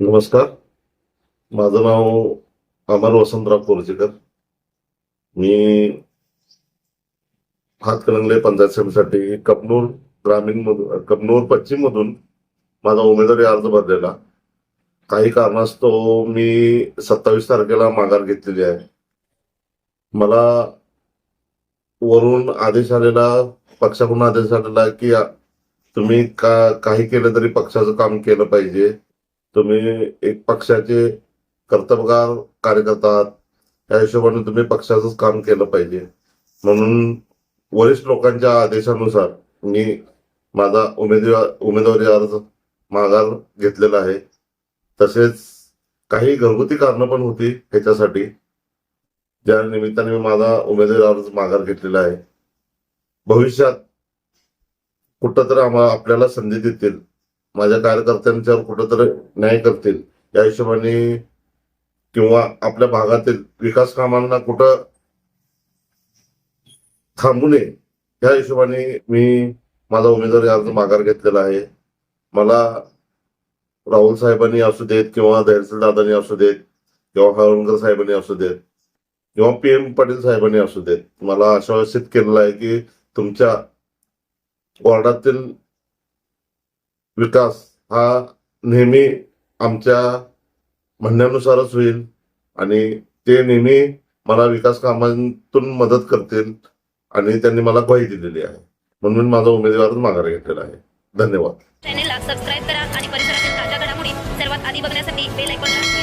नमस्कार. माझं नाव अमर वसंतराव कोरजेकर. मी हातकणंगले पंचायत समितीसाठी कपनूर ग्रामीण मधून कपनूर पश्चिम मधून माझा उमेदवारी अर्ज भरलेला. काही कारणास्तव मी सत्तावीस तारखेला माघार घेतलेली आहे. मला वरून आदेश आलेला पक्षाकडून आदेश आलेला की तुम्ही का काही केलं तरी पक्षाचं काम केलं पाहिजे. तुम्ही एक पक्षाचे कर्तबगार कार्यकर्ता या त्या हिशोबाने तुम्ही पक्षाचंच काम केलं पाहिजे. म्हणून वरिष्ठ लोकांच्या आदेशानुसार मी माझा उमेदवार उमेदवारी अर्ज माघार घेतलेला आहे. तसेच काही घरगुती कारणं पण होती ह्याच्यासाठी. ज्या निमित्ताने मी माझा उमेदवारी अर्ज माघार घेतलेला आहे. भविष्यात कुठंतरी आम्हाला आपल्याला संधी देतील. माझ्या कार्यकर्त्यांच्यावर कुठंतरी न्याय करतील. या हिशोबाने किंवा आपल्या भागातील विकास कामांना कुठं थांबू नये या हिशोबाने मी माझा उमेदवारी अर्ज माघार घेतलेला आहे. मला राहुल साहेबांनी असू देत किंवा धैर्यशील दादांनी असू देत किंवा हळवणकर साहेबांनी असू देत किंवा पी एम पाटील साहेबांनी असू देत. मला आश्वासित केलेलं आहे की तुमच्या वॉर्डातील विकास हा नेहमी आमच्या म्हणण्यानुसारच होईल आणि ते नेहमी मला विकास कामांतून मदत करतील आणि त्यांनी मला ग्वाही दिलेली आहे. म्हणून मी माझा उमेदवार माघार घेतलेला आहे. धन्यवाद. चॅनेलला सबस्क्राईब करा आणि परिसरातील ताज्या घडामोडी सर्वात आधी बघण्यासाठी बेल ऐकून